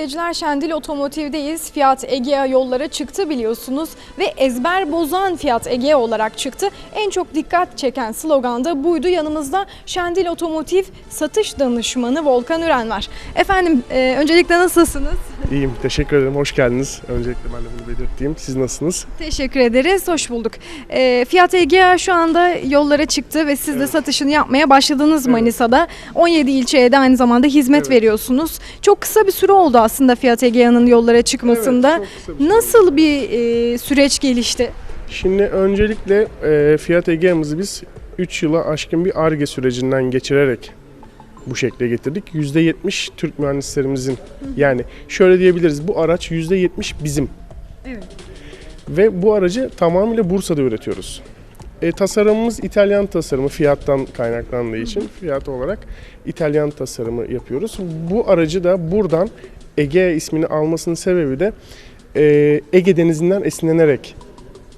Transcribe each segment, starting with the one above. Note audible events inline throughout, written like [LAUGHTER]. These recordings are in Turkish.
seyirciler Şendil Otomotiv'deyiz. Fiyat Egea yollara çıktı biliyorsunuz ve ezber bozan Fiyat Egea olarak çıktı. En çok dikkat çeken slogan da buydu. Yanımızda Şendil Otomotiv satış danışmanı Volkan Üren var. Efendim e, öncelikle nasılsınız? İyiyim, teşekkür ederim. Hoş geldiniz. Öncelikle ben de bunu belirteyim. Siz nasılsınız? Teşekkür ederiz. Hoş bulduk. E, Fiyat Egea şu anda yollara çıktı ve siz de satışını yapmaya başladınız Manisa'da. 17 ilçeye de aynı zamanda hizmet Evet. veriyorsunuz. Çok kısa bir süre oldu aslında Fiyat Egea'nın yollara çıkmasında. Evet, çok kısa bir süre. Nasıl bir e, süreç gelişti? Şimdi öncelikle e, Fiat Egea'mızı biz 3 yıla aşkın bir ARGE sürecinden geçirerek bu şekle getirdik. %70 Türk mühendislerimizin yani şöyle diyebiliriz bu araç %70 bizim. Evet. Ve bu aracı tamamıyla Bursa'da üretiyoruz. E, tasarımımız İtalyan tasarımı Fiat'tan kaynaklandığı için Fiat olarak İtalyan tasarımı yapıyoruz. Bu aracı da buradan Ege ismini almasının sebebi de e, Ege Denizi'nden esinlenerek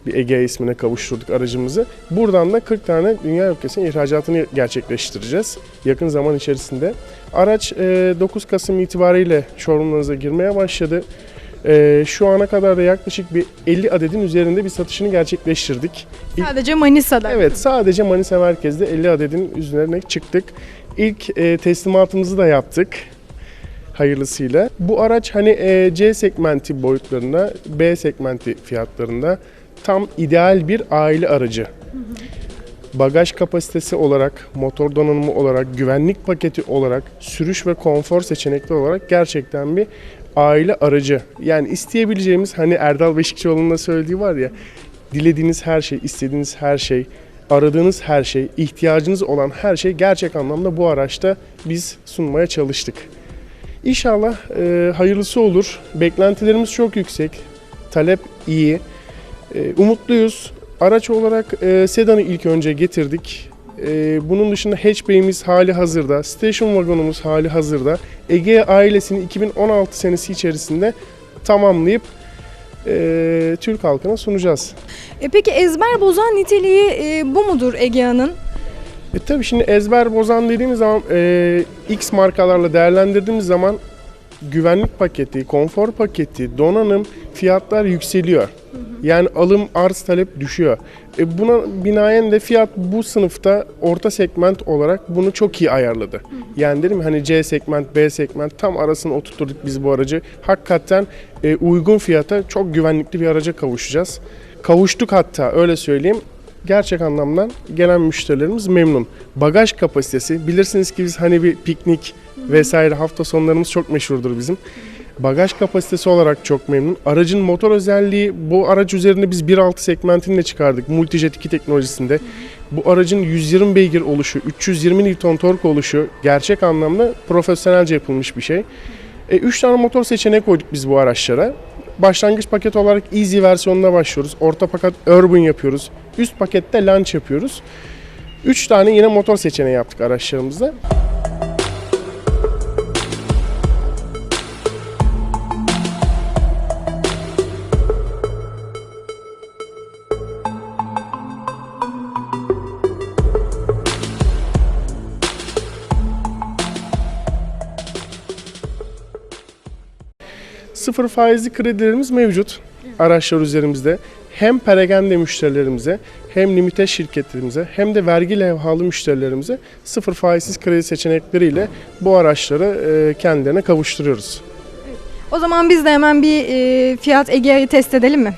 bir Ege ismine kavuşturduk aracımızı. Buradan da 40 tane dünya ülkesine ihracatını gerçekleştireceğiz yakın zaman içerisinde. Araç e, 9 Kasım itibariyle showroomlarınıza girmeye başladı. E, şu ana kadar da yaklaşık bir 50 adedin üzerinde bir satışını gerçekleştirdik. Sadece Manisa'da. Evet sadece Manisa merkezde 50 adedin üzerine çıktık. İlk e, teslimatımızı da yaptık hayırlısıyla. Bu araç hani e, C segmenti boyutlarında, B segmenti fiyatlarında tam ideal bir aile aracı. Bagaj kapasitesi olarak, motor donanımı olarak, güvenlik paketi olarak, sürüş ve konfor seçenekleri olarak gerçekten bir aile aracı. Yani isteyebileceğimiz hani Erdal Beşikçioğlu'nun da söylediği var ya, dilediğiniz her şey, istediğiniz her şey, aradığınız her şey, ihtiyacınız olan her şey gerçek anlamda bu araçta biz sunmaya çalıştık. İnşallah e, hayırlısı olur. Beklentilerimiz çok yüksek. Talep iyi. E, umutluyuz. Araç olarak e, sedanı ilk önce getirdik. E, bunun dışında hatchback'imiz hali hazırda, station wagonumuz hali hazırda. Ege ailesini 2016 senesi içerisinde tamamlayıp e, Türk halkına sunacağız. E peki ezber bozan niteliği e, bu mudur Egea'nın? E tabii şimdi ezber bozan dediğimiz zaman e, X markalarla değerlendirdiğimiz zaman güvenlik paketi, konfor paketi, donanım fiyatlar yükseliyor. Yani alım arz talep düşüyor. E buna binaen de fiyat bu sınıfta orta segment olarak bunu çok iyi ayarladı. Yani dedim hani C segment, B segment tam arasını oturtturduk biz bu aracı. Hakikaten e, uygun fiyata çok güvenlikli bir araca kavuşacağız. Kavuştuk hatta öyle söyleyeyim gerçek anlamdan gelen müşterilerimiz memnun. Bagaj kapasitesi bilirsiniz ki biz hani bir piknik vesaire hafta sonlarımız çok meşhurdur bizim. Bagaj kapasitesi olarak çok memnun. Aracın motor özelliği bu araç üzerinde biz 1.6 segmentini de çıkardık. Multijet 2 teknolojisinde. Bu aracın 120 beygir oluşu, 320 Newton tork oluşu gerçek anlamda profesyonelce yapılmış bir şey. 3 tane motor seçeneği koyduk biz bu araçlara. Başlangıç paket olarak Easy versiyonuna başlıyoruz. Orta paket Urban yapıyoruz. Üst pakette Launch yapıyoruz. 3 tane yine motor seçeneği yaptık araçlarımızda. Sıfır faizli kredilerimiz mevcut araçlar üzerimizde. Hem perakende müşterilerimize hem limite şirketlerimize hem de vergi levhalı müşterilerimize sıfır faizsiz kredi seçenekleriyle bu araçları e, kendilerine kavuşturuyoruz. O zaman biz de hemen bir e, Egea'yı test edelim mi?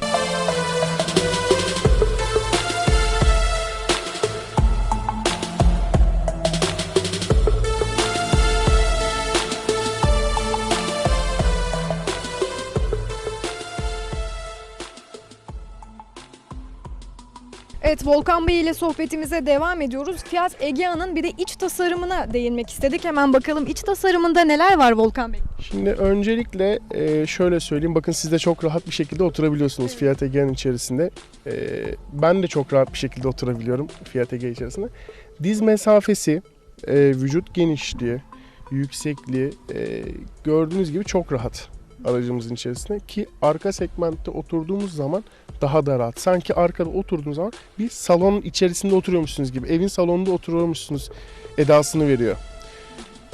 Evet Volkan Bey ile sohbetimize devam ediyoruz. Fiyat Egea'nın bir de iç tasarımına değinmek istedik. Hemen bakalım iç tasarımında neler var Volkan Bey? Şimdi öncelikle e, şöyle söyleyeyim. Bakın siz de çok rahat bir şekilde oturabiliyorsunuz Fiat Egea'nın içerisinde. E, ben de çok rahat bir şekilde oturabiliyorum Fiat Egea içerisinde. Diz mesafesi, e, vücut genişliği, yüksekliği gördüğünüz gibi çok rahat aracımızın içerisinde ki arka segmentte oturduğumuz zaman daha da rahat. Sanki arkada oturduğunuz zaman bir salonun içerisinde oturuyormuşsunuz gibi, evin salonunda oturuyormuşsunuz edasını veriyor.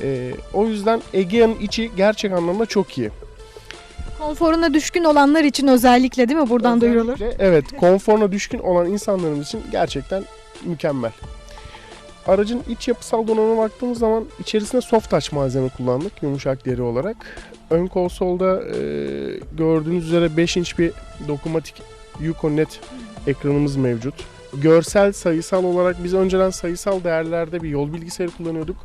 E, o yüzden Egea'nın içi gerçek anlamda çok iyi. Konforuna düşkün olanlar için özellikle değil mi buradan duyurulur? Özellikle, Evet, konforuna düşkün olan insanlarımız için gerçekten mükemmel. Aracın iç yapısal donanımına baktığımız zaman içerisinde soft touch malzeme kullandık yumuşak deri olarak. Ön konsolda e, gördüğünüz üzere 5 inç bir dokunmatik Uconnect ekranımız mevcut. Görsel sayısal olarak biz önceden sayısal değerlerde bir yol bilgisayarı kullanıyorduk.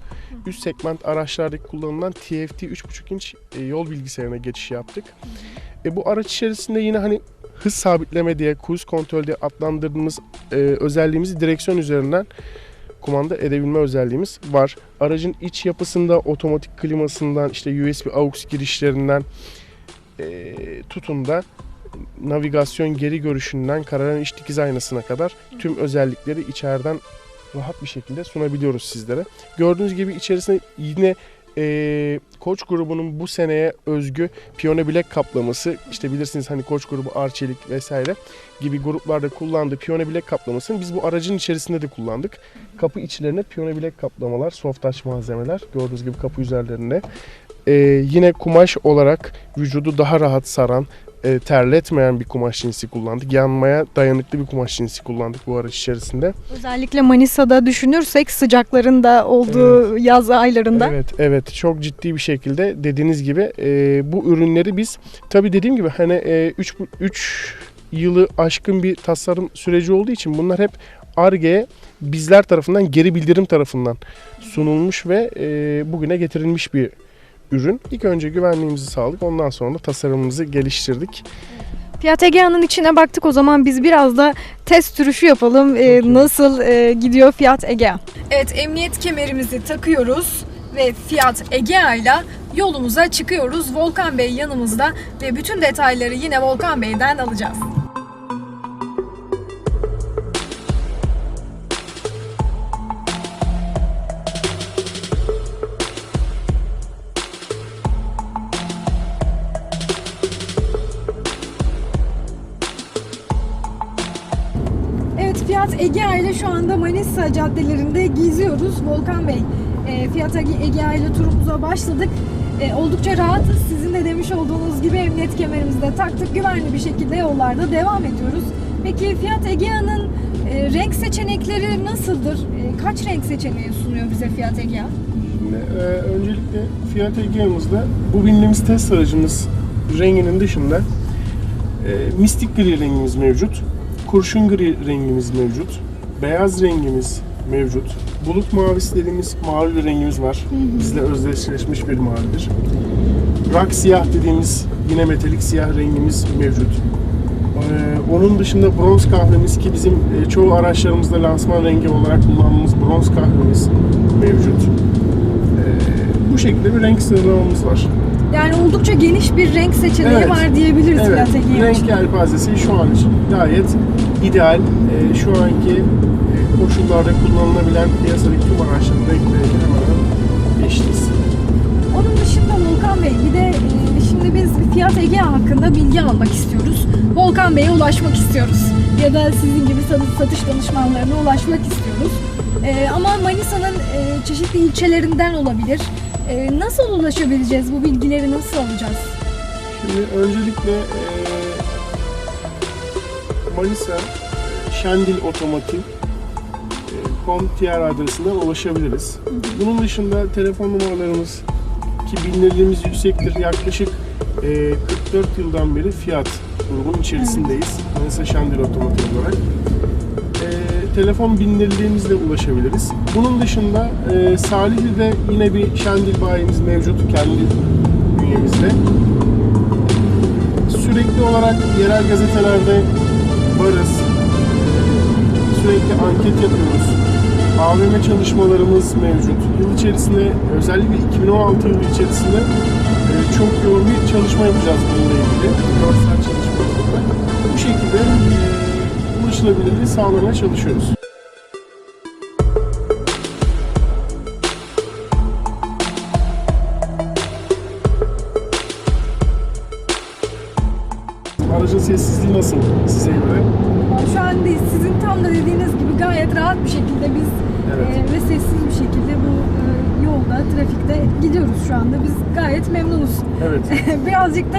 Üst segment araçlardaki kullanılan TFT 3.5 inç e, yol bilgisayarına geçiş yaptık. E, bu araç içerisinde yine hani hız sabitleme diye, cruise kontrol diye adlandırdığımız e, özelliğimizi direksiyon üzerinden kumanda edebilme özelliğimiz var. Aracın iç yapısında otomatik klimasından, işte USB AUX girişlerinden e, tutun da navigasyon geri görüşünden kararan iç dikiz aynasına kadar tüm özellikleri içeriden rahat bir şekilde sunabiliyoruz sizlere. Gördüğünüz gibi içerisinde yine e, Koç grubunun bu seneye özgü piyano bilek kaplaması işte bilirsiniz hani Koç grubu Arçelik vesaire gibi gruplarda kullandığı piyano bilek kaplamasını biz bu aracın içerisinde de kullandık. Kapı içlerine piyano bilek kaplamalar, soft touch malzemeler gördüğünüz gibi kapı üzerlerinde. E, yine kumaş olarak vücudu daha rahat saran, e, terletmeyen bir kumaş cinsi kullandık. Yanmaya dayanıklı bir kumaş cinsi kullandık bu araç içerisinde. Özellikle Manisa'da düşünürsek sıcakların da olduğu yaz aylarında. Evet, evet. Çok ciddi bir şekilde dediğiniz gibi e, bu ürünleri biz tabii dediğim gibi hani 3 3 yılı aşkın bir tasarım süreci olduğu için bunlar hep Arge'ye bizler tarafından geri bildirim tarafından sunulmuş ve e, bugüne getirilmiş bir ürün. İlk önce güvenliğimizi sağladık. Ondan sonra da tasarımımızı geliştirdik. Fiat Egea'nın içine baktık o zaman biz biraz da test sürüşü yapalım. Ee, nasıl e, gidiyor Fiat Egea? Evet emniyet kemerimizi takıyoruz ve Fiat Egea ile yolumuza çıkıyoruz. Volkan Bey yanımızda ve bütün detayları yine Volkan Bey'den alacağız. Evet Fiat Egea ile şu anda Manisa caddelerinde geziyoruz. Volkan Bey, e, Fiat Egea ile turumuza başladık. E, oldukça rahatız. Sizin de demiş olduğunuz gibi emniyet kemerimizi de taktık. Güvenli bir şekilde yollarda devam ediyoruz. Peki Fiat Egea'nın e, renk seçenekleri nasıldır? E, kaç renk seçeneği sunuyor bize Fiat Egea? Şimdi, e, öncelikle Fiat Egea'mızda bu bindiğimiz test aracımız renginin dışında e, mistik gri rengimiz mevcut. Kurşun gri rengimiz mevcut. Beyaz rengimiz mevcut. Bulut mavisi dediğimiz mavi bir rengimiz var. Bizle özdeşleşmiş bir mavidir. Rock siyah dediğimiz yine metalik siyah rengimiz mevcut. Ee, onun dışında bronz kahvemiz ki bizim e, çoğu araçlarımızda lansman rengi olarak kullandığımız bronz kahvemiz mevcut. Ee, bu şekilde bir renk sıralamamız var. Yani oldukça geniş bir renk seçeneği Evet. var diyebiliriz Evet, için. renk yelpazesi şu an için gayet ideal. Ee, şu anki e, koşullarda kullanılabilen piyasadaki tüm araçların renkleriyle hemen hemen eşitiz. Onun dışında Volkan Bey bir de e, şimdi biz Fiat Egea hakkında bilgi almak istiyoruz. Volkan Bey'e ulaşmak istiyoruz. Ya da sizin gibi satış, danışmanlarına ulaşmak istiyoruz. E, ama Manisa'nın e, çeşitli ilçelerinden olabilir. E, nasıl ulaşabileceğiz? Bu bilgileri nasıl alacağız? Şimdi öncelikle e, Manisa Şendil Otomotiv e, com.tr adresinden ulaşabiliriz. Bunun dışında telefon numaralarımız ki bilinirliğimiz yüksektir. Yaklaşık e, 44 yıldan beri Fiat grubun içerisindeyiz. Manisa Şendil Otomotiv olarak. E, telefon bilinirliğimizle ulaşabiliriz. Bunun dışında e, Salihli'de yine bir Şendil bayimiz mevcut kendi bünyemizde sürekli olarak yerel gazetelerde varız. Sürekli anket yapıyoruz. AVM çalışmalarımız mevcut. Yıl içerisinde özellikle 2016 yılı içerisinde e, çok yoğun bir çalışma yapacağız bununla ilgili. Görsel çalışmalarında. Bu şekilde e, ulaşılabilirliği sağlamaya çalışıyoruz. Gidiyoruz şu anda. Biz gayet memnunuz. Evet. [LAUGHS] Birazcık da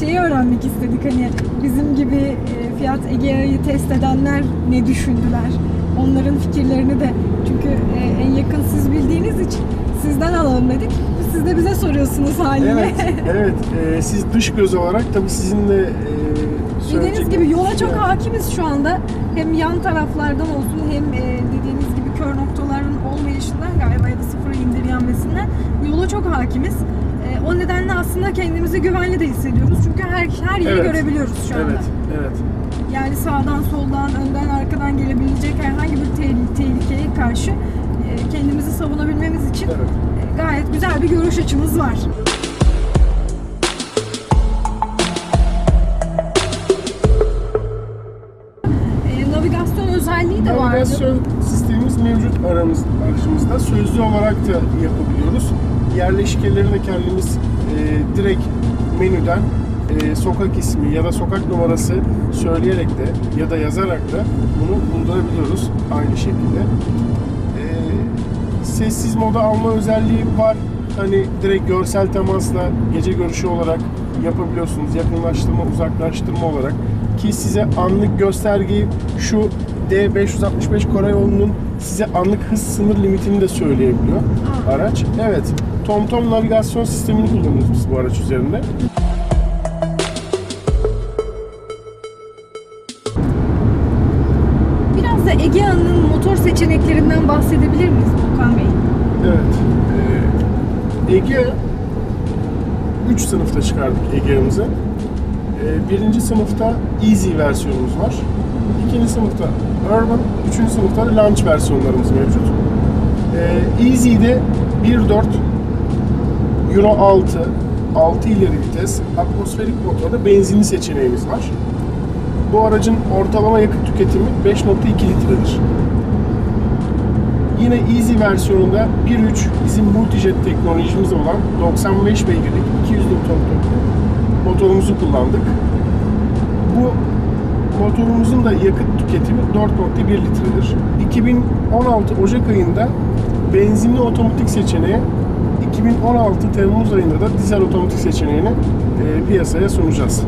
şeyi öğrenmek istedik hani bizim gibi e, Fiat Egea'yı test edenler ne düşündüler? Onların fikirlerini de çünkü e, en yakın siz bildiğiniz için sizden alalım dedik. Siz de bize soruyorsunuz haliyle. Evet, evet. Ee, siz dış göz olarak tabii sizin de e, Dediğiniz gibi yola çok hakimiz şu anda. Hem yan taraflardan olsun hem e, dediğiniz gibi kör noktaların olmayışından galiba ya da sıfıra indirgenmesinden yola çok hakimiz. E, o nedenle aslında kendimizi güvenli de hissediyoruz. Çünkü her her yeri Evet. görebiliyoruz şu anda. Evet, evet. Yani sağdan, soldan, önden, arkadan gelebilecek herhangi bir tehl- tehlikeye karşı e, kendimizi savunabilmemiz için Evet. e, gayet güzel bir görüş açımız var. E, özelliği de vardı. Navigasyon sistemimiz mevcut aramız, aracımızda. Sözlü olarak da yapabiliyoruz. Yerleşkeleri de kendimiz e, direkt menüden e, sokak ismi ya da sokak numarası söyleyerek de ya da yazarak da bunu buldurabiliyoruz aynı şekilde. E, sessiz moda alma özelliği var. Hani direkt görsel temasla gece görüşü olarak yapabiliyorsunuz. Yakınlaştırma, uzaklaştırma olarak. Ki size anlık göstergeyi şu D565 Karayolu'nun size anlık hız sınır limitini de söyleyebiliyor araç. Evet. TomTom navigasyon sistemini kullanıyoruz biz bu araç üzerinde. Biraz da Egea'nın motor seçeneklerinden bahsedebilir miyiz Volkan Bey? Evet. Ee, Ege 3 sınıfta çıkardık Ege'mizi. Ee, birinci sınıfta Easy versiyonumuz var. İkinci sınıfta Urban, üçüncü sınıfta da Launch versiyonlarımız mevcut. Ee, Easy'de 1.4 Euro 6, 6 ileri vites, atmosferik motorda benzinli seçeneğimiz var. Bu aracın ortalama yakıt tüketimi 5.2 litredir. Yine Easy versiyonunda 1.3 bizim Multijet teknolojimiz olan 95 beygirlik 200 Nm motorumuzu kullandık. Bu motorumuzun da yakıt tüketimi 4.1 litredir. 2016 Ocak ayında benzinli otomatik seçeneğe 2016 Temmuz ayında da dizel otomatik seçeneğini e, piyasaya sunacağız.